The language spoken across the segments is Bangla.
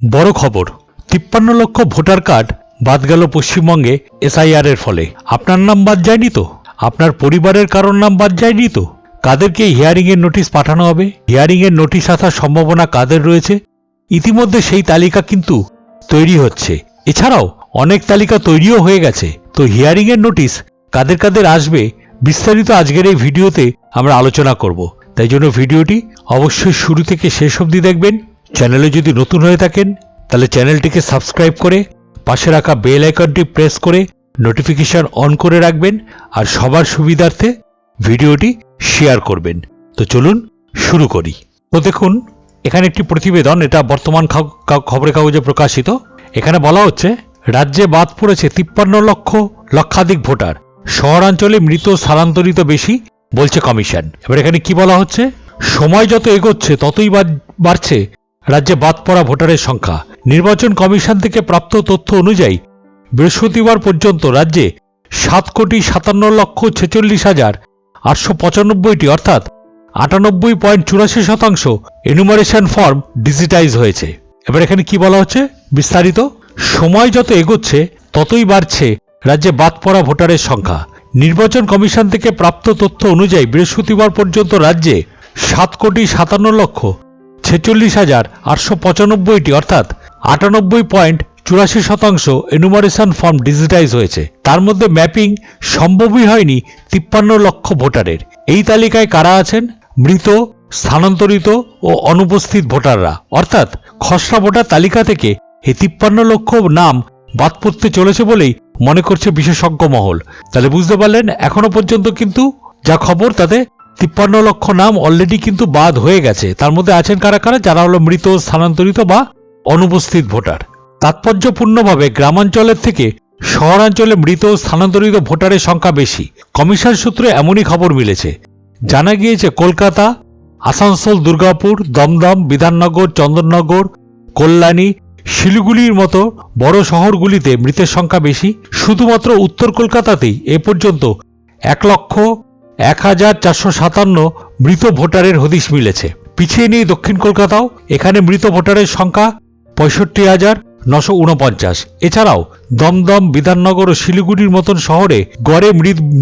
বড় খবর, তিপ্পান্ন লক্ষ ভোটার কার্ড বাদ গেল পশ্চিমবঙ্গে এসআইআর এর ফলে। আপনার নাম বাদ যায়নি তো? আপনার পরিবারের কারোর নাম বাদ যায়নি তো? কাদেরকে হিয়ারিং এর নোটিশ পাঠানো হবে? হিয়ারিং এর নোটিশ আসার সম্ভাবনা কাদের রয়েছে? ইতিমধ্যে সেই তালিকা কিন্তু তৈরি হচ্ছে। এছাড়াও অনেক তালিকা তৈরিও হয়ে গেছে। তো হিয়ারিং এর নোটিশ কাদের কাদের আসবে বিস্তারিত আজকের এই ভিডিওতে আমরা আলোচনা করব। তাই জন্য ভিডিওটি অবশ্যই শুরু থেকে শেষ অবধি দেখবেন। চ্যানেলে যদি নতুন হয়ে থাকেন, তাহলে চ্যানেলটিকে সাবস্ক্রাইব করে পাশে রাখা বেল আইকনটি প্রেস করে নোটিফিকেশন অন করে রাখবেন আর সবার সুবিধার্থে ভিডিওটি শেয়ার করবেন। তো চলুন শুরু করি। তো দেখুন, এখানে একটি প্রতিবেদন, এটা বর্তমান খবরের কাগজে প্রকাশিত। এখানে বলা হচ্ছে, রাজ্যে বাদ পড়েছে তিপ্পান্ন লক্ষ লক্ষাধিক ভোটার। শহরাঞ্চলে মৃত, স্থানান্তরিত বেশি বলছে কমিশন। এবার এখানে কি বলা হচ্ছে? সময় যত এগোচ্ছে, ততই বাড়ছে রাজ্যে বাদ পড়া ভোটারের সংখ্যা। নির্বাচন কমিশন থেকে প্রাপ্ত তথ্য অনুযায়ী, বৃহস্পতিবার পর্যন্ত রাজ্যে সাত কোটি সাতান্ন লক্ষ ছেচল্লিশ হাজার আটশো পঁচানব্বইটি অর্থাৎ আটানব্বই পয়েন্ট চুরাশি শতাংশ এনুমারেশন ফর্ম ডিজিটাইজ হয়েছে। এবার এখানে কি বলা হচ্ছে? বিস্তারিত। সময় যত এগোচ্ছে, ততই বাড়ছে রাজ্যে বাদ পড়া ভোটারের সংখ্যা। নির্বাচন কমিশন থেকে প্রাপ্ত তথ্য অনুযায়ী, বৃহস্পতিবার পর্যন্ত রাজ্যে সাত কোটি সাতান্ন লক্ষ ছেচল্লিশ হাজার আটশো পঁচানব্বইটি, অর্থাৎ আটানব্বই পয়েন্ট চুরাশি শতাংশ এনুমারেশন ফর্ম ডিজিটাইজ হয়েছে। তার মধ্যে ম্যাপিং সম্ভবই হয়নি তিপ্পান্ন লক্ষ ভোটারের। এই তালিকায় কারা আছেন? মৃত, স্থানান্তরিত ও অনুপস্থিত ভোটাররা। অর্থাৎ খসড়া ভোটার তালিকা থেকে এই তিপ্পান্ন লক্ষ নাম বাদ পড়তে চলেছে বলেই মনে করছে বিশেষজ্ঞ মহল। তাহলে বুঝতে পারলেন, এখনও পর্যন্ত কিন্তু যা খবর তাতে তিপ্পান্ন লক্ষ নাম অলরেডি কিন্তু বাদ হয়ে গেছে। তার মধ্যে আছেন কারা কারা? যারা হলো মৃত, স্থানান্তরিত বা অনুপস্থিত ভোটার। তাৎপর্যপূর্ণভাবে গ্রামাঞ্চলের থেকে শহরাঞ্চলে মৃত, স্থানান্তরিত ভোটারের সংখ্যা বেশি। কমিশন সূত্রে এমনই খবর মিলেছে। জানা গিয়েছে, কলকাতা, আসানসোল, দুর্গাপুর, দমদম, বিধাননগর, চন্দননগর, কল্যাণী, শিলিগুড়ির মতো বড় শহরগুলিতে মৃতের সংখ্যা বেশি। শুধুমাত্র উত্তর কলকাতাতেই এ পর্যন্ত এক লক্ষ এক হাজার চারশো সাতান্ন মৃত ভোটারের হদিশ মিলেছে। পিছিয়ে নেই দক্ষিণ কলকাতাও, এখানে মৃত ভোটারের সংখ্যা পঁয়ষট্টি হাজার নশো উনপঞ্চাশ। এছাড়াও, দমদম, বিধাননগর ও শিলিগুড়ির মতন শহরে গড়ে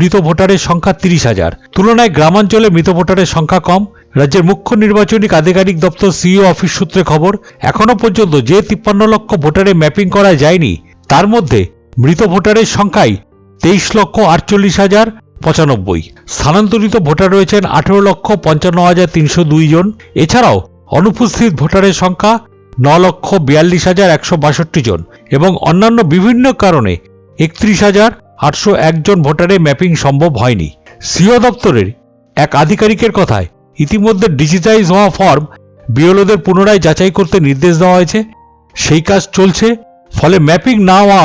মৃত ভোটারের সংখ্যা তিরিশ হাজার। তুলনায় গ্রামাঞ্চলে মৃত ভোটারের সংখ্যা কম। রাজ্যের মুখ্য নির্বাচনিক আধিকারিক দপ্তর সিইও অফিস সূত্রে খবর, এখনও পর্যন্ত যে তিপ্পান্ন লক্ষ ভোটারে ম্যাপিং করা যায়নি, তার মধ্যে মৃত ভোটারের সংখ্যাই তেইশ লক্ষ আটচল্লিশ হাজার পঁচানব্বই। স্থানান্তরিত ভোটার রয়েছেন আঠেরো লক্ষ পঞ্চান্ন হাজার তিনশো দুই জন। এছাড়াও অনুপস্থিত ভোটারের সংখ্যা ন লক্ষ বিয়াল্লিশ হাজার একশো বাষট্টি জন এবং অন্যান্য বিভিন্ন কারণে একত্রিশ হাজার আটশো একজন ভোটারে ম্যাপিং সম্ভব হয়নি। সিও দপ্তরের এক আধিকারিকের কথায় ইতিমধ্যে ডিজিটাইজ হওয়া ফর্ম বিএলওদের পুনরায় যাচাই করতে নির্দেশ দেওয়া হয়েছে। সেই কাজ চলছে, ফলে ম্যাপিং না হওয়া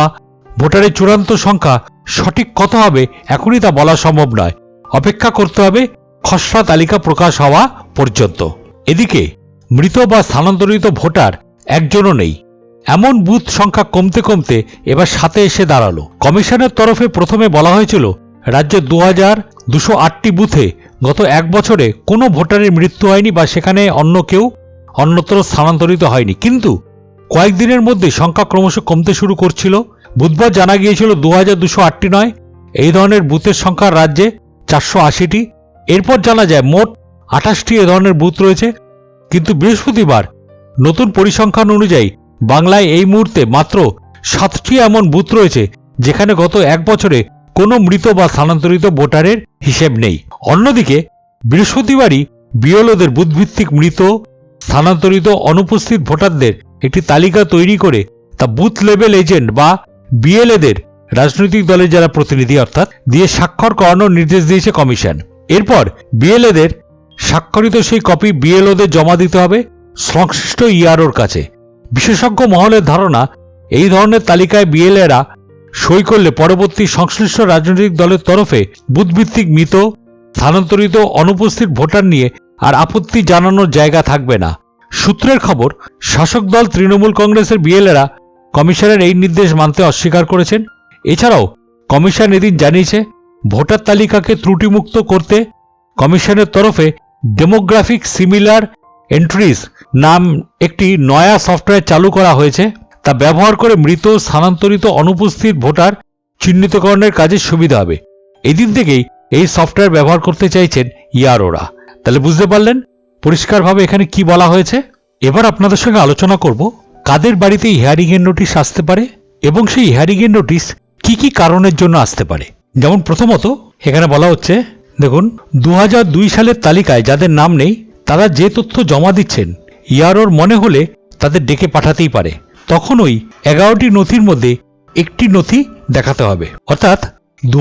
ভোটারের চূড়ান্ত সংখ্যা সঠিক কত হবে এখনই তা বলা সম্ভব নয়। অপেক্ষা করতে হবে খসড়া তালিকা প্রকাশ হওয়া পর্যন্ত। এদিকে মৃত বা স্থানান্তরিত ভোটার একজনও নেই। এমন বুথ সংখ্যা কমতে কমতে এবার সাথে এসে দাঁড়াল। কমিশনের তরফে প্রথমে বলা হয়েছিল, রাজ্যে দু হাজার দুশো আটটি বুথে গত এক বছরে কোনো ভোটারের মৃত্যু হয়নি বা সেখানে অন্য কেউ অন্যত্র স্থানান্তরিত হয়নি। কিন্তু কয়েকদিনের মধ্যে সংখ্যা ক্রমশ কমতে শুরু করছিল। বুধবার জানা গিয়েছিল দু হাজার দুশো আটটি নয়। এই ধরনের বুথের সংখ্যা রাজ্যে চারশো আশিটি। এরপর জানা যায় মোট আঠাশটি এ ধরনের বুথ রয়েছে। কিন্তু বৃহস্পতিবার নতুন পরিসংখ্যান অনুযায়ী বাংলায় এই মুহূর্তে মাত্র সাতটি এমন বুথ রয়েছে, যেখানে গত এক বছরে কোনো মৃত বা স্থানান্তরিত ভোটারের হিসেব নেই। অন্যদিকে বৃহস্পতিবারই বিএলওদের বুথভিত্তিক মৃত, স্থানান্তরিত, অনুপস্থিত ভোটারদের একটি তালিকা তৈরি করে তা বুথ লেভেল এজেন্ট বা বিএলএদের রাজনৈতিক দলের যারা প্রতিনিধি অর্থাৎ দিয়ে স্বাক্ষর করানোর নির্দেশ দিয়েছে কমিশন। এরপর বিএলএদের স্বাক্ষরিত সেই কপি বিএলওদের জমা দিতে হবে সংশ্লিষ্ট ইআরওর কাছে। বিশেষজ্ঞ মহলের ধারণা, এই ধরনের তালিকায় বিএলএরা সই করলে পরবর্তী সংশ্লিষ্ট রাজনৈতিক দলের তরফে বুথভিত্তিক মৃত, স্থানান্তরিত, অনুপস্থিত ভোটার নিয়ে আর আপত্তি জানানোর জায়গা থাকবে না। সূত্রের খবর, শাসক দল তৃণমূল কংগ্রেসের বিএলএরা কমিশনের এই নির্দেশ মানতে অস্বীকার করেছেন। এছাড়াও, কমিশন এদিন জানিয়েছে, ভোটার তালিকাকে ত্রুটিমুক্ত করতে কমিশনের তরফে ডেমোগ্রাফিক সিমিলার এন্ট্রিজ নাম একটি নয়া সফটওয়্যার চালু করা হয়েছে। তা ব্যবহার করে মৃত, স্থানান্তরিত, অনুপস্থিত ভোটার চিহ্নিতকরণের কাজে সুবিধা হবে। এদিন থেকেই এই সফটওয়্যার ব্যবহার করতে চাইছেন ইয়ারোরা। তাহলে বুঝতে পারলেন পরিষ্কারভাবে এখানে কি বলা হয়েছে? এবার আপনাদের সঙ্গে আলোচনা করব। কাদের বাড়িতে হিয়ারিং এর নোটিশ আসতে পারে এবং সেই হিয়ারিং এর নোটিশ কি কি কারণের জন্য আসতে পারে? যেমন প্রথমত, এখানে বলা হচ্ছে, দেখুন দু হাজার দুই সালের তালিকায় যাদের নাম নেই, তারা যে তথ্য জমা দিচ্ছেন, ইয়ারোর মনে হলে তাদের ডেকে পাঠাতেই পারে। তখন ওই এগারোটি নথির মধ্যে একটি নথি দেখাতে হবে। অর্থাৎ দু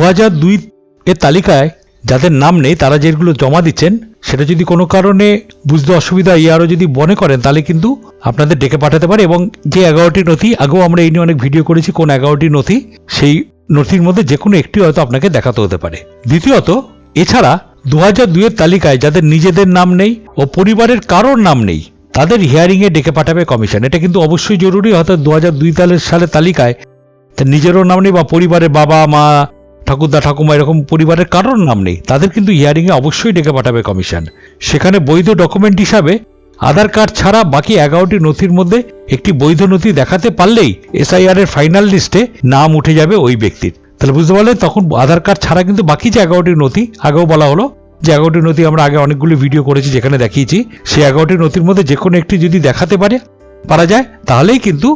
এর তালিকায় যাদের নাম নেই, তারা যেগুলো জমা দিচ্ছেন, সেটা যদি কোনো কারণে বুঝতে অসুবিধা ইয়ারও যদি মনে করেন, তাহলে কিন্তু আপনাদের ডেকে পাঠাতে পারে এবং যে এগারোটি নথি, আগেও আমরা এই নিয়ে অনেক ভিডিও করেছি, কোন এগারোটি নথি, সেই নথির মধ্যে যে কোনো একটি হয়তো আপনাকে দেখাতে হতে পারে। দ্বিতীয়ত, এছাড়া দু হাজার দুইয়ের তালিকায় যাদের নিজেদের নাম নেই ও পরিবারের কারোর নাম নেই, তাদের হিয়ারিংয়ে ডেকে পাঠাবে কমিশন। এটা কিন্তু অবশ্যই জরুরি হয়তো দু হাজার দুই সালের তালিকায় নিজেরও নাম নেই বা পরিবারের বাবা মা ঠাকুরদা ঠাকুমা এরকম পরিবারের কারোর নাম নেই। তাদের কিন্তু হিয়ারিংয়ে অবশ্যই ডেকে পাঠাবে কমিশন সেখানে বৈধ ডকুমেন্ট হিসাবে আধার কার্ড ছাড়া বাকি এগারোটি নথির মধ্যে একটি বৈধ নথি দেখাতে পারলেই এসআইআর এর ফাইনাল লিস্টে নাম উঠে যাবে ওই ব্যক্তির। তাহলে বুঝতে পারলে তখন আধার কার্ড ছাড়া কিন্তু বাকি যে এগারোটি নথি, আগেও বলা হলো, যে এগারোটি নথি আমরা আগে অনেকগুলি ভিডিও করেছি যেখানে দেখিয়েছি, সেই এগারোটি নথির মধ্যে যে কোনো একটি যদি দেখাতে পারে, পারা যায়, তাহলেই কিন্তু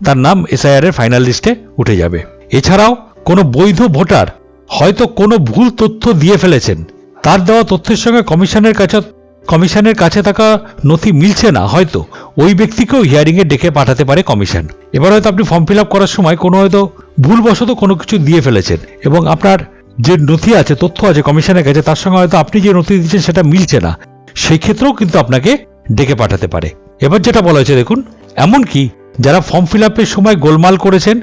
তার নাম এসআইআর এর ফাইনাল লিস্টে উঠে যাবে। এছাড়াও কোনো বৈধ ভোটার হয়তো কোনো ভুল তথ্য দিয়ে ফেলেছেন। তার দেওয়া তথ্যের সঙ্গে কমিশনের কাছে কমিশনের কাছে থাকা নথি মিলছে না, হয়তো। ওই ব্যক্তিকেও হিয়ারিংয়ে ডেকে পাঠাতে পারে কমিশন। এবার হয়তো আপনি ফর্ম ফিল আপ করার সময় কোনো হয়তো ভুলবশত কোনো কিছু দিয়ে ফেলেছেন এবং আপনার যে নথি আছে, তথ্য আছে কমিশনের কাছে, তার সঙ্গে হয়তো আপনি যে নথি দিচ্ছেন সেটা মিলছে না। সেই ক্ষেত্রেও কিন্তু আপনাকে ডেকে পাঠাতে পারে। এবার যেটা বলা হয়েছে, দেখুন, এমনকি যারা ফর্ম ফিল আপের সময় গোলমাল করেছেন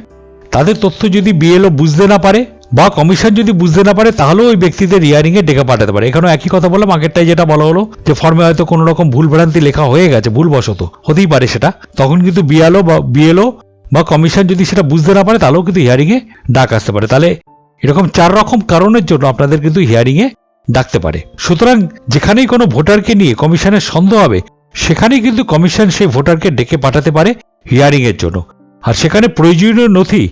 তাদের তথ্য যদি বিএলও বুঝতে না পারে বা কমিশন যদি বুঝতে না পারে, তাহলেও ওই ব্যক্তিদের হিয়ারিং এ ডেকে পাঠাতে পারে। এখানেও একই কথা বললাম আগেরটাই যেটা বলা হলো যে ফর্মে হয়তো কোনো রকম ভুল ভ্রান্তি লেখা হয়ে গেছে, ভুলবশত। হতেই পারে সেটা। তখন কিন্তু বিএলও বা বিএলও বা কমিশন যদি সেটা বুঝতে না পারে, তাহলেও কিন্তু হিয়ারিং এ ডাক আসতে পারে। তাহলে এরকম চার রকম কারণের জন্য আপনাদের কিন্তু হিয়ারিং এ ডাকতে পারে। সুতরাং যেখানেই কোনো ভোটারকে নিয়ে কমিশনের সন্দেহ হবে, সেখানেই কিন্তু কমিশন সেই ভোটারকে ডেকে পাঠাতে পারে হিয়ারিং এর জন্য। আর সেখানে প্রয়োজনীয় নথি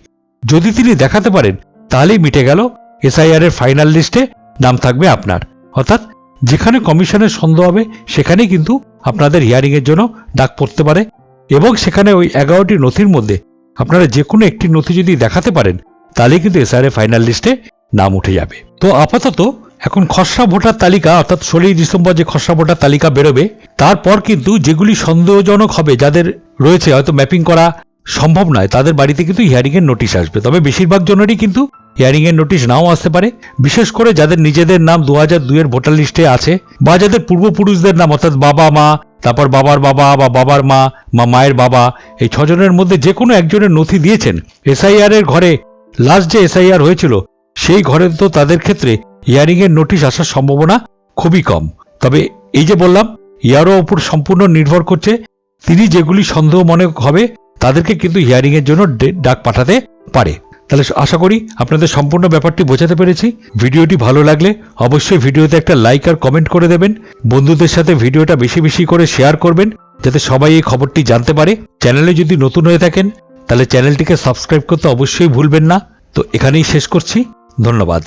যদি তিনি দেখাতে পারেন, তাহলেই মিটে গেল এসআইআর এর ফাইনাল লিস্টে নাম থাকবে আপনার। অর্থাৎ যেখানে কমিশনের সন্দেহ হবে, সেখানেই কিন্তু আপনাদের হিয়ারিং এর জন্য ডাক পড়তে পারে এবং সেখানে ওই এগারোটি নথির মধ্যে আপনারা যে কোনো একটি নথি যদি দেখাতে পারেন, তাহলেই কিন্তু এসআইআর ফাইনাল লিস্টে নাম উঠে যাবে। তো আপাতত এখন খসড়া ভোটার তালিকা, অর্থাৎ ষোলোই ডিসেম্বর যে খসড়া ভোটার তালিকা বেরোবে, তারপর কিন্তু যেগুলি সন্দেহজনক হবে, যাদের রয়েছে হয়তো ম্যাপিং করা সম্ভব নয়। তাদের বাড়িতে কিন্তু হিয়ারিং এর নোটিশ আসবে। তবে বেশিরভাগ জনেরই কিন্তু হিয়ারিং এর নোটিশ নাও আসতে পারে। বিশেষ করে যাদের নিজেদের নাম দু হাজার দুইয়ের ভোটার লিস্টে আছে বা যাদের পূর্বপুরুষদের নাম, অর্থাৎ বাবা, মা, তারপর বাবার বাবা বা বাবার মা বা মায়ের বাবা, এই ছজনের মধ্যে যে কোনো একজনের নথি দিয়েছেন। এসআইআর এর ঘরে লাস্ট যে এসআইআর হয়েছিল, সেই ঘরে তো তাদের ক্ষেত্রে হিয়ারিং এর নোটিশ আসার সম্ভাবনা খুবই কম। তবে এই যে বললাম, ইয়ারও ওপর সম্পূর্ণ নির্ভর করছে। তিনি যেগুলি সন্দেহ মনে হবে তাদেরকে কিন্তু হিয়ারিং এর জন্য ডাক পাঠাতে পারে। তাহলে আশা করি আপনাদের সম্পূর্ণ ব্যাপারটি বোঝাতে পেরেছি। ভিডিওটি ভালো লাগলে অবশ্যই ভিডিওতে একটা লাইক আর কমেন্ট করে দেবেন। বন্ধুদের সাথে ভিডিওটা বেশি বেশি করে শেয়ার করবেন, যাতে সবাই এই খবরটি জানতে পারে। চ্যানেলে যদি নতুন হয়ে থাকেন, তাহলে চ্যানেলটিকে সাবস্ক্রাইব করতে অবশ্যই ভুলবেন না। তো এখানেই শেষ করছি। ধন্যবাদ।